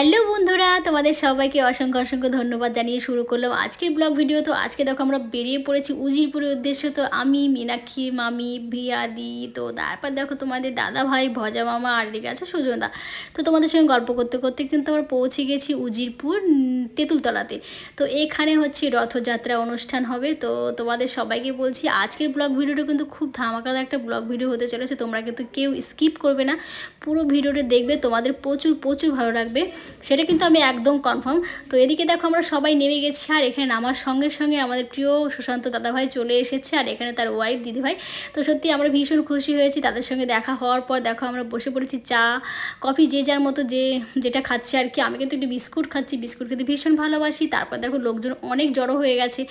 Hello বন্ধুরা, তোমাদের সবাইকে অসংখ্য অসংখ্য ধন্যবাদ জানিয়ে শুরু করলাম আজকের ব্লগ ভিডিও। তো আজকে দেখো আমরা বেরিয়ে পড়েছি উজিরপুরের উদ্দেশ্যে। তো আমি, মীনাক্ষী, মামি ভিয়াদি তো তারপর দেখো তোমাদের দাদা ভাই, ভজা মামা, আর এদিকে আছে সুজনদা। তো তোমাদের সঙ্গে গল্প করতে করতে কিন্তু আমরা পৌঁছে গেছি উজিরপুর তেঁতুলতলাতে। তো এখানে হচ্ছে রথযাত্রা অনুষ্ঠান হবে। তো তোমাদের সবাইকে বলছি, আজকের ব্লগ ভিডিওটা কিন্তু খুব ধামাকাদার একটা ব্লগ ভিডিও হতে চলেছে। তোমরা কিন্তু কেউ স্কিপ করবে না। পুরো ভিডিওটা দেখবে, তোমাদের প্রচুর প্রচুর ভালো লাগবে। সেটা কিন্তু আমি একদম কনফার্ম তো এদিকে দেখো আমরা সবাই নেমে গেছি আর এখানে নামার সঙ্গে সঙ্গে আমাদের প্রিয় সুশান্ত দাদাভাই চলে এসেছে আর এখানে তার ওয়াইফ দিদিভাই। তো সত্যি আমরা ভীষণ খুশি হয়েছি তাদের সঙ্গে দেখা হওয়ার পর দেখো আমরা বসে পড়েছি চা কফি যে যার মতো যে, যেটা খাচ্ছে আর কি। আমি কিন্তু একটু বিস্কুট খাচ্ছি, বিস্কুট খেতে ভীষণ ভালোবাসি। তারপর দেখো লোকজন অনেক জড়ো হয়ে গেছে।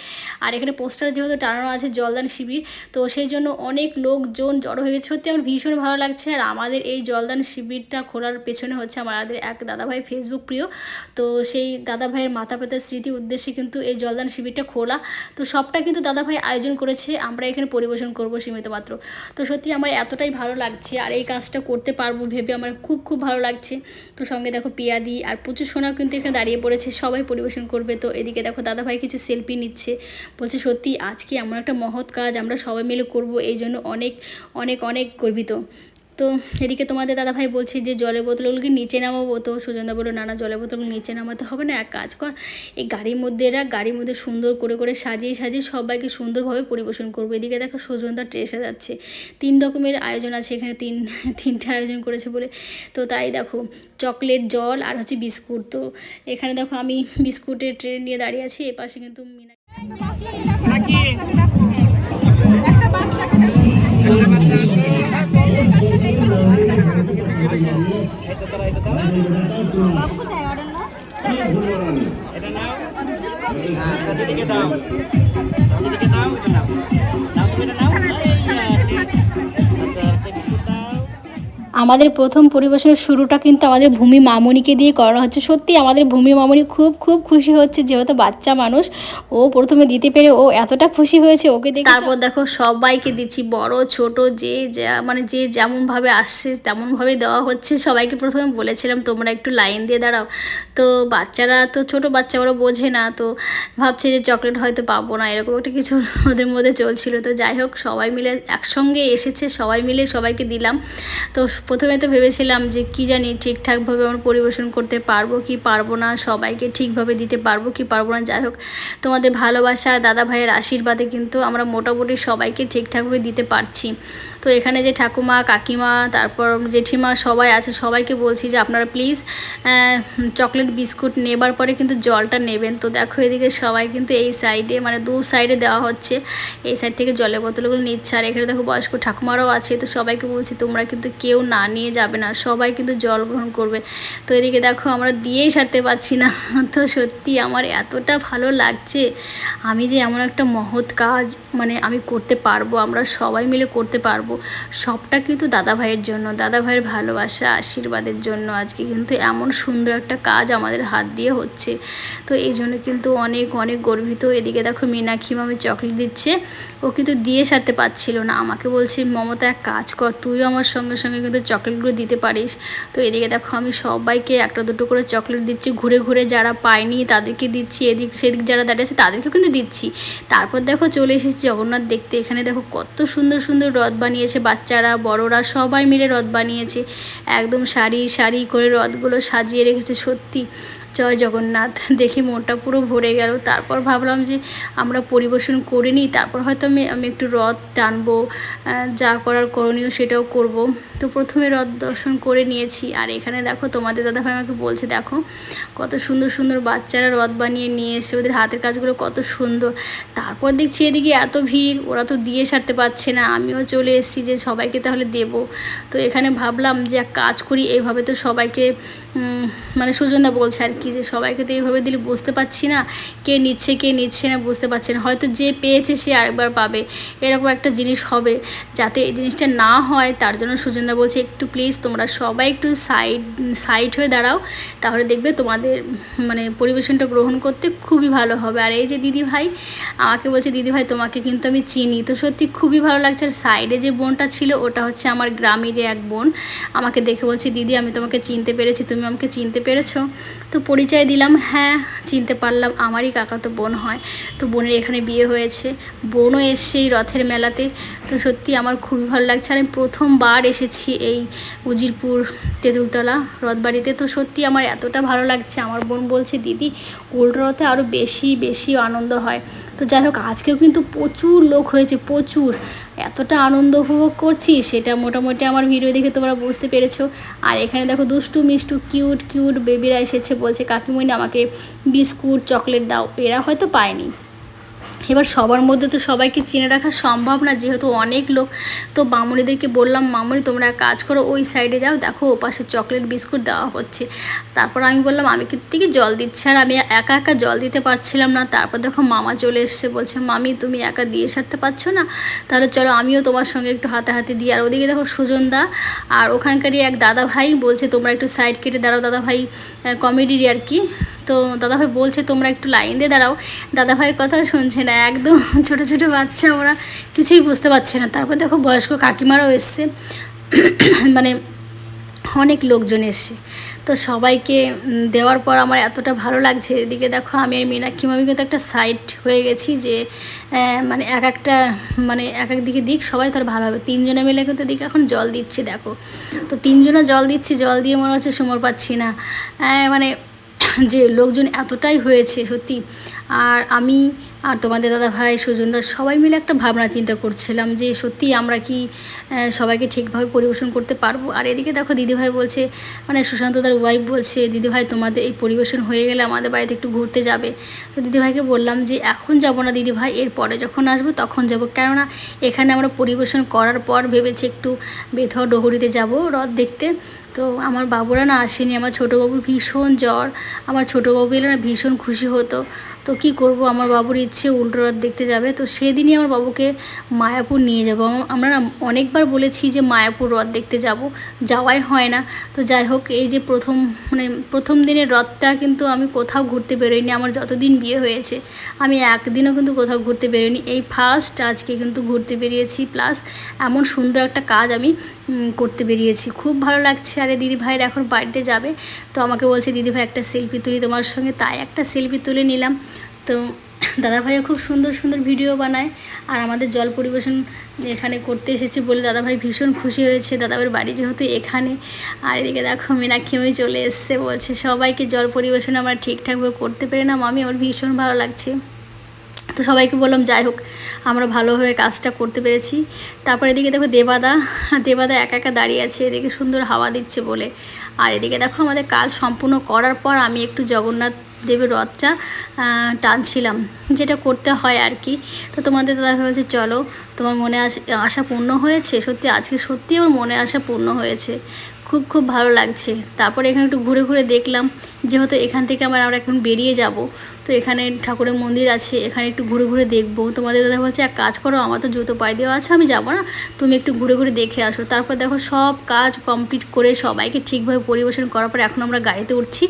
আর এখানে পোস্টার যেহেতু টানানো আছে জলদান শিবির, তো সেই জন্য অনেক লোকজন জড়ো হয়ে গেছে। সত্যি আমার ভীষণ ভালো লাগছে। আর আমাদের এই জলদান শিবিরটা খোলার পেছনে হচ্ছে আমাদের এক দাদাভাই ফেসবুক প্রিয়। তো সেই দাদাভাইয়ের মাথা পেতার স্মৃতি উদ্দেশ্যে কিন্তু এই জলদান শিবিরটা খোলা। তো সবটা কিন্তু দাদাভাই আয়োজন করেছে, আমরা এখানে পরিবেশন করব সীমিত মাত্র। তো সত্যি আমার এতটাই ভালো লাগছে আর এই কাজটা করতে পারব ভেবে আমার খুব খুব ভালো লাগছে। তো সঙ্গে দেখো পিয়াদি আর প্রচুর সোনাও কিন্তু এখানে দাঁড়িয়ে পড়েছে, সবাই পরিবেশন করবে। তো এদিকে দেখো দাদাভাই কিছু সেলফি নিচ্ছে, বলছে সত্যি আজকে এমন একটা মহৎ কাজ, আমরা সবাই মিলে করব, এই জন্য অনেক অনেক অনেক গর্বিত। তো এদিকে তোমাদের দাদাভাই বলছে যে জলের বোতলগুলোকে নিচে নামাবো। তো সুজনদা বলল, না না, জলের বোতলগুলো নিচে নামাতে হবে না, এক কাজ কর। এই গাড়ির মধ্যে এরা গাড়ির মধ্যে সুন্দর করে করে সাজিয়ে সাজিয়ে সবাইকে সুন্দরভাবে পরিবেশন করবে। এদিকে দেখো সুজনদা ট্রেসে যাচ্ছে। তিন রকমের আয়োজন আছে এখানে, তিন, তিনটা আয়োজন করেছে বলে। তো তাই দেখো, চকলেট, জল আর হচ্ছে বিস্কুট। তো এখানে দেখো আমি বিস্কুটের ট্রেন নিয়ে দাঁড়িয়ে আছি এ পাশে কিন্তু মিনা Thank you. আমাদের প্রথম পরিবেশনের শুরুটা কিন্তু আমাদের ভূমি মামনিকে দিয়ে করানো হচ্ছে। সত্যি আমাদের ভূমি মামনি খুব খুব খুশি হচ্ছে যেহেতু বাচ্চা মানুষ। ও প্রথমে দিতে পেরে ও এতটা খুশি হয়েছে, ওকে দেখে তারপর দেখো সবাইকে দিচ্ছি, বড়, ছোট, যে যা- মানে যে যেমনভাবে আসছে, তেমনভাবে দেওয়া হচ্ছে। সবাইকে প্রথমে বলেছিলাম, তোমরা একটু লাইন দিয়ে দাঁড়াও। তো বাচ্চারা, তো ছোট বাচ্চা ওরা বোঝে না, তো ভাবছে যে চকলেট হয়তো পাবো না, এরকম একটা কিছু ওদের মধ্যে চলছিল। তো যাই হোক, সবাই মিলে একসঙ্গে এসেছে, সবাই মিলে সবাইকে দিলাম। তো প্রথমে তো ভেবেছিলাম যে কি জানি ঠিকঠাকভাবে আমরা পরিবেশন করতে পারব কি পারব না, সবাইকে ঠিকভাবে দিতে পারব কি পারব না। যাই হোক, তোমাদের ভালোবাসা দাদা ভাইয়ের আশীর্বাদে কিন্তু আমরা মোটামুটি সবাইকে ঠিকঠাকভাবে দিতে পারছি। তো এখানে যে ঠাকুমা, কাকিমা, তারপর জেঠিমা সবাই আছে, সবাইকে বলছি যে আপনারা প্লিজ চকলেট বিস্কুট নেবার পরে কিন্তু জলটা নেবেন। তো দেখো এদিকে সবাই কিন্তু এই সাইডে মানে দু সাইডে দেওয়া হচ্ছে। এই সাইড থেকে জলের বোতলগুলো নিচ্ছে। আর এখানে দেখো বয়স্ক ঠাকুমারাও আছে। তো সবাইকে বলছি তোমরা কিন্তু কেউ না নিয়ে যাবে না, সবাই কিন্তু জল গ্রহণ করবে। তো এদিকে দেখো আমরা দিয়েই সারতে পারছি না। তো সত্যি আমার এতটা ভালো লাগছে, আমি যে এমন একটা মহৎ কাজ মানে আমি করতে পারব, আমরা সবাই মিলে করতে পারব, সবটা কিন্তু দাদা ভাইয়ের জন্য দাদা ভাইয়ের ভালোবাসা, আশীর্বাদের জন্য। আজকে কিন্তু এমন সুন্দর একটা কাজ আমাদের হাত দিয়ে হচ্ছে। তো এই জন্য কিন্তু অনেক অনেক গর্বিত। এদিকে দেখো মীনাক্ষী মামি চকলেট দিচ্ছে, ও কিন্তু দিয়ে সারতে পারছিল না। আমাকে বলছে, মমতা, এক কাজ কর, তুইও আমার সঙ্গে সঙ্গে কিন্তু চকলেটগুলো দিতে পারিস। তো এদিকে দেখো আমি সবাইকে একটা দুটো করে চকলেট দিচ্ছি। ঘুরে ঘুরে যারা পায়নি তাদেরকে দিচ্ছি। এদিক সেদিক যারা দাঁড়িয়ে আছে তাদেরকেও কিন্তু দিচ্ছি। তারপর দেখো চলে এসেছি জগন্নাথ দেখতে। এখানে দেখো কত সুন্দর সুন্দর রথ বানিয়েছে বাচ্চারা, বড়রা সবাই মিলে রথ বানিয়েছে। একদম সারি সারি করে রথগুলো সাজিয়ে রেখেছে সত্যি। জয় জগন্নাথ। দেখি মনটা পুরো ভরে গেল। তারপর ভাবলাম যে আমরা পরিবেশন করে নিই। তারপর হয়তো আমি আমি একটু রথ টানবো যা করার করণীয় সেটাও করব। তো প্রথমে রথ দর্শন করে নিয়েছি। আর এখানে দেখো তোমাদের দাদাভাই আমাকে বলছে, দেখো, কত সুন্দর সুন্দর বাচ্চারা রথ বানিয়ে নিয়ে এসে ওদের হাতের কাজগুলো কত সুন্দর। তারপর দেখছি এদিকে এত ভিড়, ওরা তো দিয়ে সারতে পারছে না। আমিও চলে এসেছি যে সবাইকে তাহলে দেব। তো এখানে ভাবলাম যে এক কাজ করি, এইভাবে তো সবাইকে মানে সুজনদা বলছে আর কি যে সবাইকে তো এইভাবে দিলে বুঝতে পারছি না, কে নিচ্ছে কে নিচ্ছে না বুঝতে পারছে না। হয়তো যে পেয়েছে সে আরেকবার পাবে। এরকম একটা জিনিস হবে। যাতে এই জিনিসটা না হয়, তার জন্য সুজনদা বলছে, একটু প্লিজ তোমরা সবাই একটু সাইড সাইড হয়ে দাঁড়াও। তাহলে দেখবে তোমাদের মানে পরিবেশনটা গ্রহণ করতে খুবই ভালো হবে। আর এই যে দিদি ভাই, আমাকে বলছে, দিদি ভাই, তোমাকে কিন্তু আমি চিনি। তো সত্যি খুবই ভালো লাগছে। আর সাইডে যে বোনটা ছিল, ওটা হচ্ছে আমার গ্রামেরই এক বোন। আমাকে দেখে বলছে, দিদি, আমি তোমাকে চিনতে পেরেছি। তুমি তুমি আমাকে চিনতে পেরেছ? তো পরিচয় দিলাম হ্যাঁ চিনতে পারলাম। আমারই কাকা তো বোন হয়। তো বোনের এখানে বিয়ে হয়েছে। বোনও এসছে এই রথের মেলাতে। তো সত্যি আমার খুবই ভালো লাগছে। আর আমি প্রথমবার এসেছি এই উজিরপুর তেঁতুলতলা রথবাড়িতে। তো সত্যি আমার এতটা ভালো লাগছে। আমার বোন বলছে, দিদি উল্টো রথে আরও বেশি বেশি আনন্দ হয়। তো যাই হোক, আজকেও কিন্তু প্রচুর লোক হয়েছে, প্রচুর। এতটা আনন্দ উপভোগ করছি, সেটা মোটামুটি আমার ভিডিও দেখে তোমরা বুঝতে পেরেছ। আর এখানে দেখো, দুষ্টু মিষ্টু কিউট কিউট বেবিরা এসেছে বলছে কাকিমণি আমাকে বিস্কুট চকলেট দাও। এরা হয়তো পায়নি। এবার সবার মধ্যে তো সবাইকে চিনে রাখা সম্ভব না, যেহেতু অনেক লোক। তো মামুনিদেরকে বললাম, মামুনি, তোমরা কাজ করো, ওই সাইডে যাও, দেখো ওপাশে চকলেট বিস্কুট দেওয়া হচ্ছে। তারপর আমি বললাম, আমি কি থেকে জল দিচ্ছি? আর আমি একা একা জল দিতে পারছিলাম না। তারপর দেখো মামা চলে এসছে, বলছে, মামি, তুমি একা দিয়ে সারতে পারছ না? তাহলে চলো আমিও তোমার সঙ্গে একটু হাতে হাতে দিই। আর ওদিকে দেখো সুজনদা আর ওখানকারই এক দাদা ভাই বলছে, তোমরা একটু সাইড কেটে দাঁড়াও দাদা ভাই কমেডির আর কি। তো দাদাভাই বলছে, তোমরা একটু লাইন দিয়ে দাঁড়াও। দাদাভাইয়ের কথা শুনছে না, একদম ছোট ছোট বাচ্চা, ওরা কিছুই বুঝতে পারছে না। তারপর দেখো বয়স্ক কাকিমারাও এসছে। মানে অনেক লোকজন এসছে। তো সবাইকে দেওয়ার পর আমার এতটা ভালো লাগছে। এদিকে দেখো আমি আর মীনাক্ষী মামি কিন্তু একটা সাইড হয়ে গেছি যে মানে এক একটা মানে এক এক দিকে দিক সবাই তার ভালো হবে। তিনজনে মিলে কিন্তু দিকে এখন জল দিচ্ছি, দেখো। তো তিনজনে জল দিচ্ছি, জল দিয়ে মনে হচ্ছে সমর পাচ্ছি না। মানে যে লোকজন এতটাই হয়েছে, সত্যি। আর আমি আর তোমাদের দাদা ভাই, সুজনদা সবাই মিলে একটা ভাবনা চিন্তা করছিলাম যে সত্যি আমরা কি সবাইকে ঠিকভাবে পরিবেশন করতে পারব? আর এদিকে দেখো দিদিভাই বলছে মানে সুশান্ত সুশান্তদার ওয়াইফ বলছে দিদিভাই তোমাদের এই পরিবেশন হয়ে গেলে আমাদের বাড়িতে একটু ঘুরতে যাবে। তো দিদিভাইকে বললাম যে, এখন যাব না দিদিভাই এরপরে যখন আসব তখন যাব। কেননা এখানে আমরা পরিবেশন করার পর ভেবেছি একটু বেথর ডহরিতে যাব রথ দেখতে। তো আমার বাবুরা না আসেনি, আমার ছোটো বাবুর ভীষণ জ্বর, আমার ছোটো বাবু এলে না ভীষণ খুশি হতো। তো কি করব? আমার বাবুর ইচ্ছে উল্টো রথ দেখতে যাবে। তো সেদিনই আমার বাবুকে মায়াপুর নিয়ে যাব। আমরা না অনেকবার বলেছি যে মায়াপুর রথ দেখতে যাব। যাওয়াই হয় না। তো যাই হোক, এই যে প্রথম মানে প্রথম দিনের রথটা কিন্তু আমি কোথাও ঘুরতে বেরোইনি। আমার যতদিন বিয়ে হয়েছে, আমি একদিনও কিন্তু কোথাও ঘুরতে বেরোইনি। এই ফার্স্ট আজকে কিন্তু ঘুরতে বেরিয়েছি। প্লাস এমন সুন্দর একটা কাজ আমি করতে বেরিয়েছি। খুব ভালো লাগছে। আরে দিদি ভাইয়ের এখন বাড়িতে যাবে। তো আমাকে বলছে, দিদি ভাই একটা সেলফি তুলি তোমার সঙ্গে। তাই একটা সেলফি তুলে নিলাম। তো দাদা ভাইও খুব সুন্দর সুন্দর ভিডিও বানায় আর আমাদের জল পরিবেশন এখানে করতে এসেছে বলে দাদা ভাই ভীষণ খুশি হয়েছে। দাদাভাইয়ের বাড়ি যেহেতু এখানে, আর এদিকে দেখো মীনাক্ষী আমি চলে এসছে, বলছে সবাইকে জল পরিবেশন আমরা ঠিকঠাকভাবে করতে পেরে না, মামি আমার ভীষণ ভালো লাগছে। তো সবাইকে বললাম যাই হোক, আমরা ভালোভাবে কাজটা করতে পেরেছি। তারপর এদিকে দেখো দেবাদা দেবাদা একা একা দাঁড়িয়ে আছে, এদিকে সুন্দর হাওয়া দিচ্ছে বলে। আর এদিকে দেখো আমাদের কাজ সম্পূর্ণ করার পর আমি একটু জগন্নাথ দেবের রথটা টানছিলাম। যেটা করতে হয় আর কি। তো তোমাদের দাদা বলছে চলো তোমার মনে আশা পূর্ণ হয়েছে? সত্যি, আজকে সত্যি আমার মনে আশা পূর্ণ হয়েছে। খুব খুব ভালো লাগছে। তারপরে এখানে একটু ঘুরে ঘুরে দেখলাম যেহেতু এখান থেকে আমরা আমরা এখন বেরিয়ে যাব। তো এখানে ঠাকুরের মন্দির আছে, এখানে একটু ঘুরে ঘুরে দেখব। তোমাদের দাদা বলছে, এক কাজ করো, আমার তো জুতো পায়ে দেওয়া আছে, আমি যাব না। তুমি একটু ঘুরে ঘুরে দেখে আসো। তারপর দেখো, সব কাজ কমপ্লিট করে সবাইকে ঠিকভাবে পরিবেশন করার পর এখন আমরা গাড়িতে উঠছি।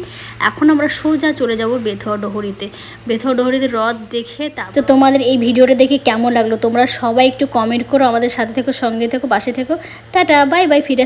এখন আমরা সোজা চলে যাব বেথুয়া ডহরিতে। বেথুয়া ডহরিতে রথ দেখে তো তোমাদের এই ভিডিওটা দেখে কেমন লাগল? তোমরা সবাই একটু কমেন্ট করো আমাদের সাথে থেকো সঙ্গে থেকো পাশে থেকো। টাটা বাই বাই ফিরে